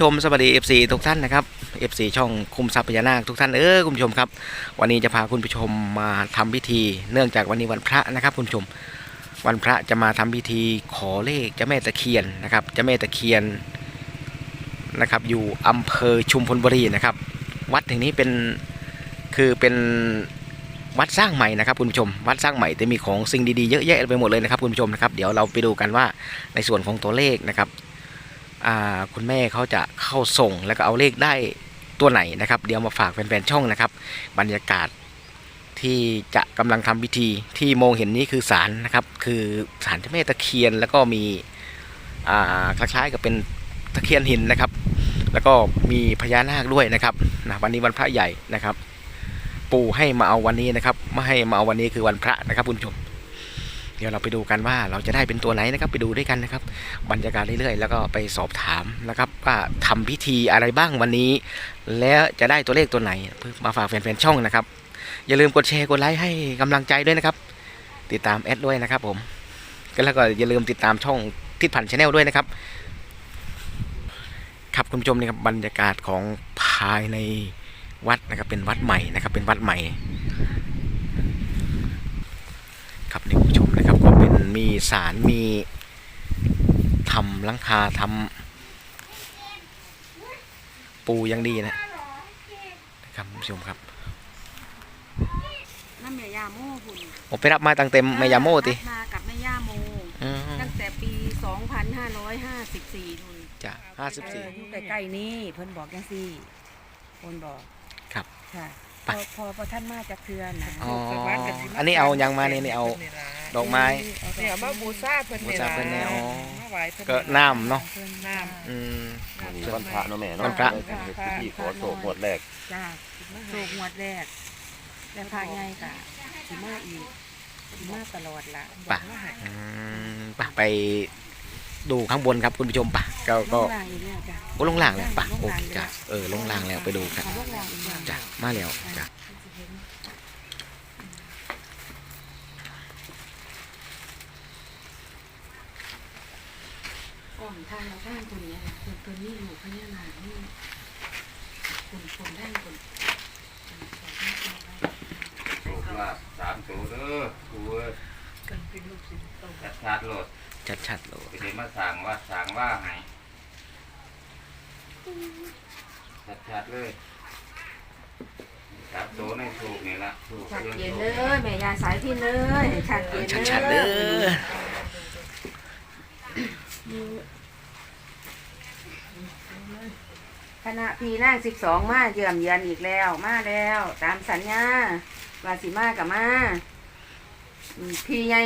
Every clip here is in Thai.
ชมสวัสดี FC ทุกท่านนะครับ FC ช่องคุมทรัพย์พญานาคทุกท่านเออคุณผู้ชมครับ วันนี้จะพาคุณผู้ชมมาทำพิธี เนื่องจากวันนี้วันพระนะครับ คุณผู้ชม วันพระจะมาทำพิธีขอเลขเจ้าแม่ตะเคียนนะครับเจ้าแม่ตะเคียนนะครับ อยู่อำเภอชุมพลบุรีนะครับ วัดแห่งนี้เป็นคือเป็นวัดสร้างใหม่นะครับคุณผู้ชม วัดสร้างใหม่แต่มีของสิ่งดีๆเยอะแยะไปหมดเลยนะครับคุณผู้ชมนะครับเดี๋ยวเราไปดูกันว่าในส่วนของตัวเลขนะครับ คุณแม่เขาจะเข้าส่งแล้วก็เอาเลขได้ตัวไหนนะครับ เดี๋ยวมาฝากแฟนๆช่องนะครับ บรรยากาศที่จะกำลังทำพิธีที่มองเห็นนี้คือศาลนะครับ คือศาลเจ้าแม่ตะเคียนแล้วก็มีคล้ายๆกับเป็นตะเคียนหินนะครับ แล้วก็มีพญานาคด้วยนะครับนะวันนี้วันพระใหญ่นะครับ ปู่ให้มาเอาวันนี้นะครับ ไม่ให้มาเอาวันนี้คือวันพระนะครับคุณผู้ชม เดี๋ยวเราไปดูกันว่าเราจะได้เป็นตัวไหนนะครับไปดูด้วยกันนะครับ บรรยากาศเรื่อยๆ แล้วก็ไปสอบถามนะครับว่าทำพิธีอะไรบ้างวันนี้ แล้วจะได้ตัวเลขตัวไหนเพื่อมาฝากแฟนๆช่องนะครับ อย่าลืมกดแชร์กดไลค์ให้กำลังใจด้วยนะครับ ติดตามแอดด้วยนะครับผมก็แล้วก็อย่าลืมติดตามช่องทิศพันธ์ชาแนลด้วยนะครับครับคุณผู้ชมนี่ครับบรรยากาศของภายในวัดนะครับเป็นวัดใหม่นะครับเป็นวัดใหม่ครับนี่คุณผู้ชม มีสารมีทำหลังคาทำปูยังดีนะนะครับคุณผู้ชมครับน้ำแม่ย่าโม่คุณผมไปรับมาตั้งเต็มแม่ยาโมติมากับแม่ย่าโมอืมตั้งแต่ปี 2554นู่นจ้ะห้าสิบเอสี่ออยู่ใกล้ๆนี่เพิ่นบอกจังซี่คนบอกครับค่ะ พไปอพอพอท่านมาจากเทือนนะอ๋ออันนี้เอายังมาเนี่ยนี่เอา ดอกไม้เนี่ยมาบูชาเพิ่นบูชาเพิ่นเนี่ยอ๋อมาไหว้เพิ่นก็น้ำเนาะเพิ่นน้อืมวันพระเนาะแม่เนาะวันพระเป็นพิธีขอโศกงวดแรก จ้าโศกงวดแรกแล้วพาใหญ่กะสิมาอีกสิมาตลอดละป่ะอืมป่ะไป ดูข้างบนครับคุณผู้ชมป่ะก็ลก็งล่างอีกแล้วจ้ะโอ้ลงล่างแล้วป่ะโอเคจ้ะเออลงล่างแล้วไปดูครับเอาลงล่างอีกแล้วจ้ะมาแล้วจ้ะก่อนทางเราด้านคนนี้นะคนตัวนี้อยู่พญานาคนี่คนคนด้านคนโศกลาภสามตัวเด้อกูเอ้ยจัดชาติโหลด ชัดๆเลยไปเดี๋ยวมาสั่งว่าสั่งว่าให้จัดชาติเลยสามตัวในถูกนี่ละถูกชัดเรื่องเจนถูเลกยแม่ยาสายพินเลยชัดเจนชัดๆเด้อคณะพี่นั่งสิบสองมาเยี่ยมเยือนอีกแล้ว มาแล้ว ตามสัญญา วาสิมากับมา อืมพี่ใหญ่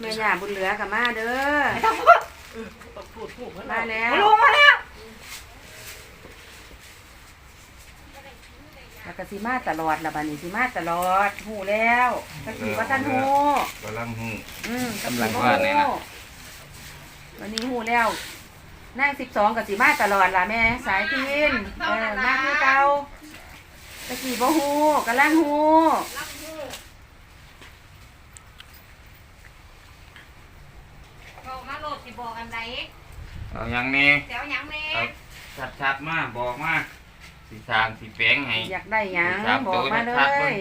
แม่ยาบุญเหลือกับมาเด้อมาแล้วลุงมาแล้วแล้วก็สิมาตลอดละบัดนี้สิมาตลอดหูแล้วตะกี้ว่าท่านหูกำลังหูอืมกำลังว่าเนี่ยนะวันนี้หูแล้วนั่งสิบสองกับสีมาตลอดล่ะแม่สายพินเออมากคือเก่าตะกี้บ่หูกำลังหู บอกมาโหลดสิบ อกอันใดเอาอย่างนี้เดี๋ยวหยังแม่เอาชัดชัดๆมาบอกมาสีสางสีแปลงให้ อยากได้หยังสามบตัอวกมาเลชัดๆเบิ่ยง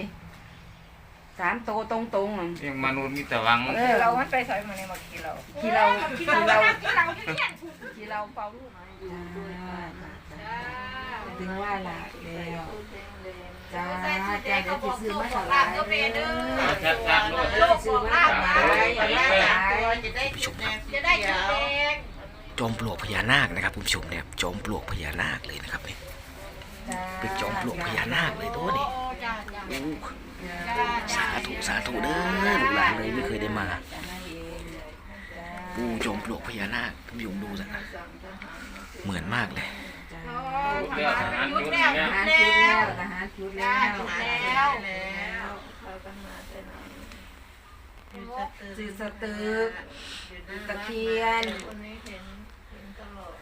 สามโตวตรงตรงๆอะยังมนุษย์มีแต่หวังเออ เรามันไปใส่มาในมากี่เราที่เราที่เราเราเราที่เนี่ยที่เราเฝ้าลูกมาถึงว่าละแล้ว จ้า จ้าเดี๋ยวจะซื้อมาถวายเด้อชัดชัดๆโลดเดี๋ยวจะซื้อมาถวายอย่าได้ขาจะได้จุดแดงจะได้จุดแดงจอมปลวกพญานาคนะครับคุณผู้ชมเนี่ยจอมปลวกพญานาคเลยนะครับเนี่ยเป็นจอมปลวกพญานาคเลยตัวนี้สาธุสาธุเด้อลูกหลานเลยไม่เคยได้มาปูจอมปลวกพญานาคท่านผู้ชมดูนะเหมือนมากเลย แล้วทหารยุดแล้นี่วเนี่ยอาหารชุดแล้วทหารชุดจ้วแล้วจุดแล้วสื่อสตึกตะเคียนคนนี้เห็นเห็นตลอด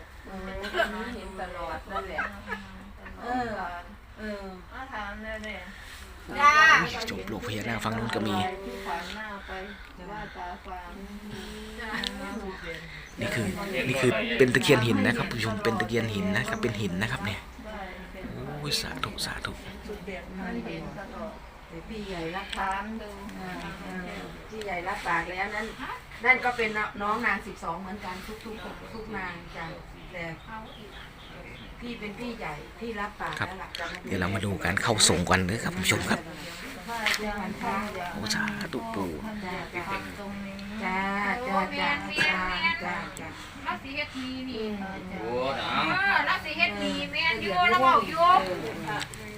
เห็นตลอดนั่นแหละเออเออถามเลยเนี่ย จ้าจอมปลวกพญานาคฝั่งนู้นก็มีจผ่านหน้าไปว่าตาฟางนี่คือนี่คือเป็นตะเคียนหินนะครับผู้ชมเป็นตะเคียนหินนะครับเป็นหินนะครับเนี่ยได้เป็นโอ้ยสาธุสาธุมันเห็นตลอดพี่ใหญ่รับถามดูอ่าอ่าพี่ใหญ่รับปากแล้วนั่นนั่นก็เป็นน้องนางสิบสองเหมือนกันทุกทุกๆทุกนางจ้ะแต่ พี่เป็นพี่ใหญ่พี่รับปากแล้วหลักจะเดี๋ยวเรามาดูการเข้าส่งกันนะครับผู้ชมครับถ้าจะหันทางอย่างโอ้สาธุปู่ท่านจะทำตรงนี้จ้าจ้าจ้าจ้าจ้าจ้าเราสิเฮ็ดดีนี่โอ้หนังเออเราสิเฮ็ดดีแม่นอยู่เราเว้าอยู่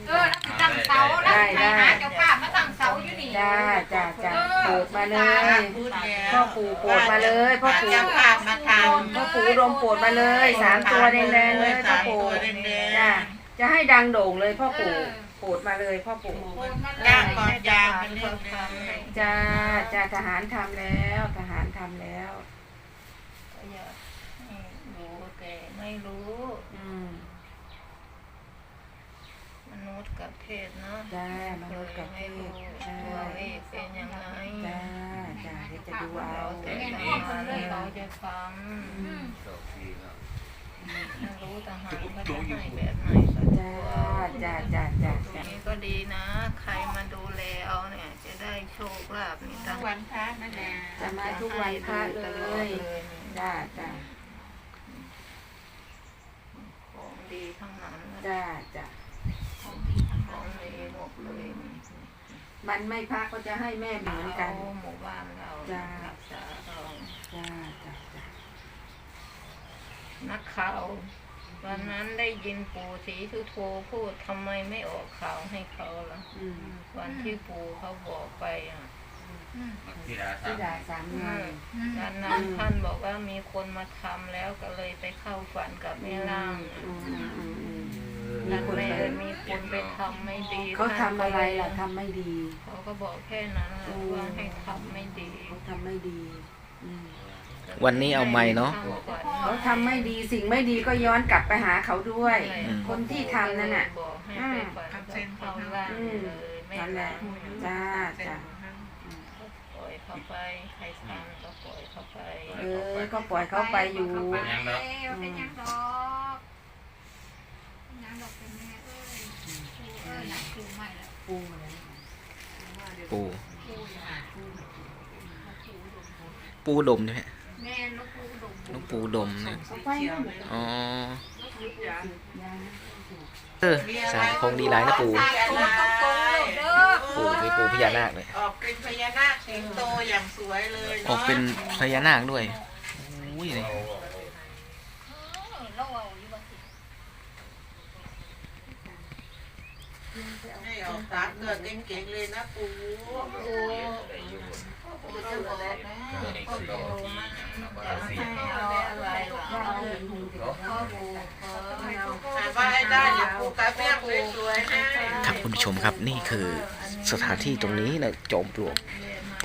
เออเราสิตั้งเสาเราสิไปหาเจ้าภาพมาตั้ง เสาอยู่นี่จ้าจ้าจ้าโปรดมาเลยพ่อปู่โปรดมาเลยพ่อปู่ จะภาพมาทพ่อปู่อุดมโปรดมาเลยสามตัวแดงๆเลยพ่อปู่จ้าจะให้ดังโด่งเลยพ่อปู่โปรดมาเลยพ่อปู่โอนมาำเลยย่างก่อนยางเป็นเรื่องหนึงจ้าจ้าทหารทำแล้วทหารทำแล้วก็อยากให้รู้แต่ไม่รู้ อืม ม นุษย์กับเพศเนาะจ้ามนุษย์กับเทไม่พรู้จ้าตัวเลขเป็นยังไงจ้าจ้าเดี๋ยวจะดูเอาเราแต่ทำมาเลยเราจะฟังอืมสองทีครับถ้ารู้ทหารเขาจะให้แบบไหนก็จ้าดูจ้าจ้าจ้าตรงจ้านี้ก็ดีนะ ใครมาดูแลเอาเนี่ย จะได้โชคลาภนี่ทั้งวันพระนั่นแหละจะมาทุกวันพระเลตลอดยเลยนี่จ้าจ้าของดีทั้งนั้นนะจ้าจ้าของดีหมด เลยนี่มันไม่พักก็จะให้แม่เหมือนกันเอาหมู่บ้านเราจ้ารักษาเราจ้าจ้าจ้านักข่าววันนั้นได้ยินปู่ศรีสุโธพูดทำไมไม่ออกข่าวให้เขาล่ะอืมวันที่ปู่เขาบอกไปอะมักที่ดาที่ทำด่าสามนายดังนั้นท่านบอกว่ามีคนมาทำแล้วก็เลยไปเข้าฝันกับแม่ล่างอะอื มอืมอืมอืมดันเลยมีคนไปทำไม่ดีเขาทำอะไรล่ะทำไม่ดีเขาก็บอกแค่นั้นแหละว่าให้ทำไม่ดีเขาทำไม่ดีอืมวันนี้เอาไม่เนาะเขาทำไม่ดีสิ่งไม่ดีก็ย้อนกลับไปหาเขาด้วย อืม คนที่ทำนั่นน่ะ บอกให้ไปฝันกับเขาล่างเลยแม่นั่นแหละล่างจ้าจ้าปล่อยเขาไปใครทำก็ปล่อยเขาไป เออ ก็ปล่อยเขาไปอยู่ เป็นยังดอก เป็นยังดอกเป็นยังดอกเป็นแม่เอ้ยเอ้ยหนักคือใหม่แล้วปูอะไรปูปูดมใช่ไหมแม่ลูกปูดมลูกปูดมเนี่ยเขาไปนู่นน่ะอ๋อเออสายคงดีหลายนะปูสาธุต้องโตเด้อปูมีปูพญานาคเลยออกเป็นพญานาคสิงโตอย่างสวยเลยออกเป็นพญานาคด้วยอุ้ยเออเราเอาอยู่บ่สิ ให้ออกตามเกิดเก่งๆเลยนะปู่ปู่ปู่จะบอกนะจะให้เออะไรล่ะเอพ่อปู่ขอให้เอาว่าให้ได้อย่าปู่กระเบี้ยงสวยๆให้ครับคุณผู้ชมครับนี่คือสถานที่ตรงนี้นะจอมปลวก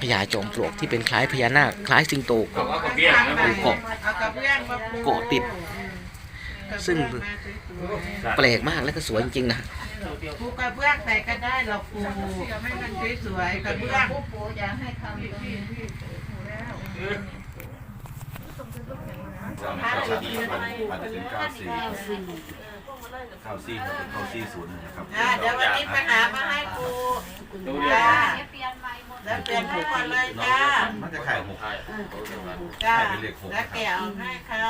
พญาจอมปลวกที่เป็นคล้ายพญานาคคล้ายสิงโตเก็เบี้ยงนะปูเกาะเกาะติด ซึ่งแปลกมากและก็สวยจริงๆนะ ปูกระเบื้องแต่ก็ได้หรอกปูให้มันสวยๆกระเบื้องผู้ปู่จะให้ทำตรงนี้เราไม่เข้าสี่มันมันจะเป็นเก้าสี่เก้าสี่มันเป็นเก้าสี่ศูนย์นะครับอ่าเดี๋ยววันนี้ไปหามาให้ปูดูเรียจ้าเดี๋ยวเปลี่ยนใหม่หมดแล้วเปลี่ยนให้หมดเลยน้องจ้ามันจะขายหกจ้าแล้วแกเอาให้ค่ะ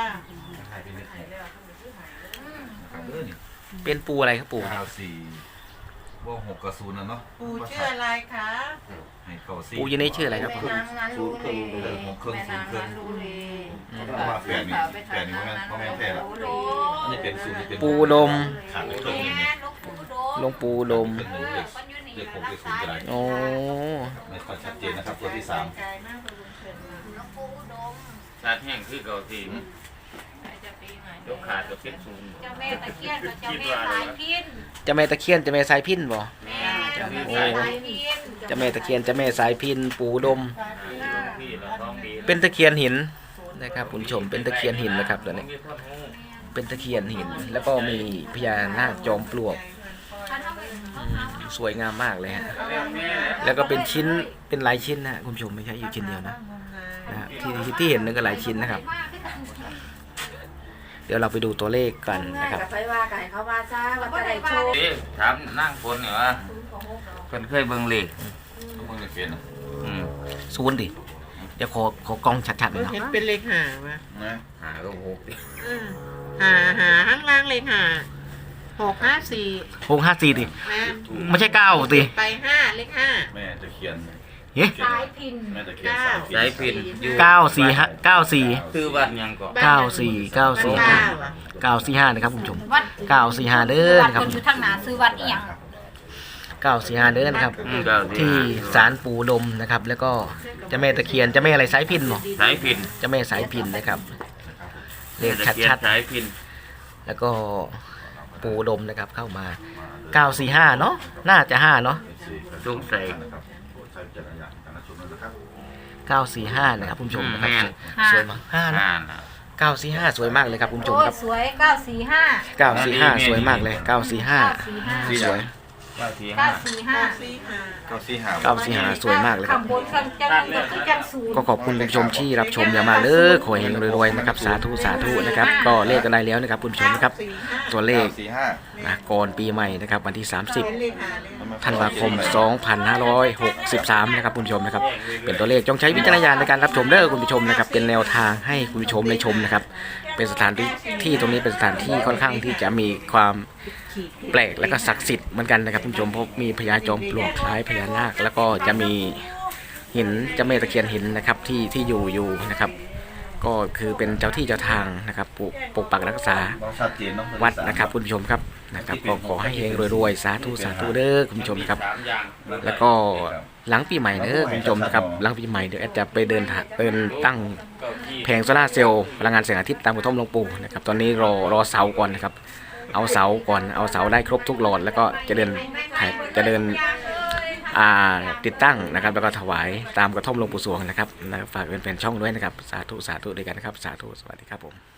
ขายเป็นเลขหกนะครับเออนี่ เป็นปูอะไรครับปูเก้าสี่ว่าหกกับศูนย์นะเนาะปูชื่ออะไรคะให้เก้าสี่ปูอยันนี้ชื่ออะไรครับแม่ปูนางนั้นรู้เลยเออหกเครื่องแม่ศูนนางย์เครื่อนั้งนรู้เลยเพราะว่าแปดนี่แปดนี่เพราะแม่เพราะแม่แปดละรู้เลยอันนี้เป็นศูนย์นี่เป็นปูดมขาดเครื่องหนึงเนี่ยลูกปูดมหลวงปูดมเครื่องหนึงเลขมันอยู่นี่เลขหกรัเลกขศูนษาย์ก็ได้โอ้ ไม่ค่อยชัดเจนนะครับตัวที่สามใจมากเลยลุงเชิญมาลูกปูดมชาติแห้งคือเก่าที ใครจะปีไหน ยกขาดกับเพชรศูนย์เจ้าแม่ตะเคียนกับเจ้าแม่สายพินเจะแม่ตะเคียนเจะแม่สายพินบ่แม่เจ้าแม่สายพินเจะแม่ตะเคียนเจะแม่สายพินปูดมที่เราต้องดีเป็นตะเคียนหินนะครับคุณผู้ชมเป็นตะเคียนหินนะครับตัวนี้มีคนหูเป็นตะเคียนหิน แล้วก็มีพญานาคจอมปลวกฉันเอาไปเอาสวยงามมากเลยฮะแล้วก็เป็นชิ้นเป็นหลายชิ้นนะฮะคุณผู้ชมไม่ใช่อยู่ชิ้นเดียวนะนะฮะที่ที่ที่เห็นนั่นก็หลายชิ้นนะครับ เดี๋ยวเราไปดูตัวเลขกันง่ายนะครับกับไปว่ากันให้เขาว่าซะว่าจะได้โชคเอ๊ะถามนั่งคนเนี่ยว่าเพิ่นเคยเบิ่งเลขมึงจะเขียนนะอืมซูนดิเดี๋ยวขอขอกล้องชัดๆหน่อยเนาะเห็นเป็นเลขหามานะหาก็หกดิอืมหาหาข้างล่างเลขหาหกห้าสี่หกห้าสี่ดิแม่ไม่ใช่เก้าดิไปห้าเลขห้าแม่จะเขียน เฮ้สายพินแม่จะเขียนสายพินสายพินอยู่เก้าสี่ห้าเก้าสี่คือวัดหยังก่อนเก้าสี่เก้าสี่เก้าอะเก้าสี่ห้านะครับคุณผู้ชมวัดเก้าสี่ห้าเด้อวัดนะครับคนอยู่ทางหนาซื้อวัดอีหยังเก้าสี่ห้าเด้อนะครับ อืมก็สิที่ศาลปู่ดมนะครับ แล้วก็เจ้าแม่ตะเคียนเจ้าแม่อะไรสายพินบ่สายพินเจ้าแม่สายพินนะครับเลขตะเคียนชัดสายพินๆแล้วก็ปู่ดมนะครับเข้ามาเก้าสี่ห้าเนาะน่าจะห้าเนาะสงสัย 945นะครับคุณผู้ชมนะครับสวยมาก5นะ 945 สวยมากเลยครับคุณผู้ชมครับ สวย945945 สวยมากเลย 945 สวย เก้าสี่เก้ห้าสวยมากเลยครับขก็อขอบคุณผู้ชมที่รับชมอย่ามาเลิกขอให้รวยๆนะครับ สาธุสาธุนะครับ ก็เลขก็ได้แล้วนะครับคุณผู้ชมครับ ตัวเลขก่อนปีใหม่นะครับวันที่ 30มลขหธันวาคม 2563 นะครับคุณผู้ชมนะครับเป็นตัวเลขจงใช้วิจารณญาณในการรับชมเด้อคุณผู้ชมนะครับเป็นแนวทางให้คุณผู้ชมได้ชมนะครับเป็นสถานที่ที่ตรงนี้เป็นสถานที่ค่อนข้างที่จะมีความแปลกและก็ศักดิ์สิทธิ์เหมือนกันนะครับคุณผู้ชมเพราะมีพญาจอมปลวกคล้ายพญานาคแล้วก็จะมีหินเจ้าแม่ตะเคียนหินนะครับที่ที่อยู่อยู่นะครับ ก็คือเป็นเจ้าที่เจ้าทางนะครับปกปกปักรักษาเราชัดเจนเนาะวัดนะครับคุณผู้ชมครับนะครับก็ขอให้เฮงรวยๆสาธุสาธุเด้อคุณผู้ชมครับสามอย่างแล้วก็หลังปีใหม่เด้อคุณผู้ชมนะครับหลังปีใหม่เดี๋ยวแอดจะไปเดินทางเดินตั้งแผงโซล่าร์เซลล์พลังงานแสงอาทิตย์ตามกระท่อมหลวงปู่นะครับตอนนี้รอรอเสาก่อนนะครับเอาเสาก่อนเอาเสาได้ครบทุกหลอดแล้วก็จะเดินถ่ายจะเดินอ่า ติดตั้งนะครับแล้วก็ถวายตามกระท่อมหลวงปู่สวงนะครับฝากเป็นแฟนช่องด้วยนะครับ สาธุสาธุด้วยกันนะครับ สาธุสวัสดีครับผม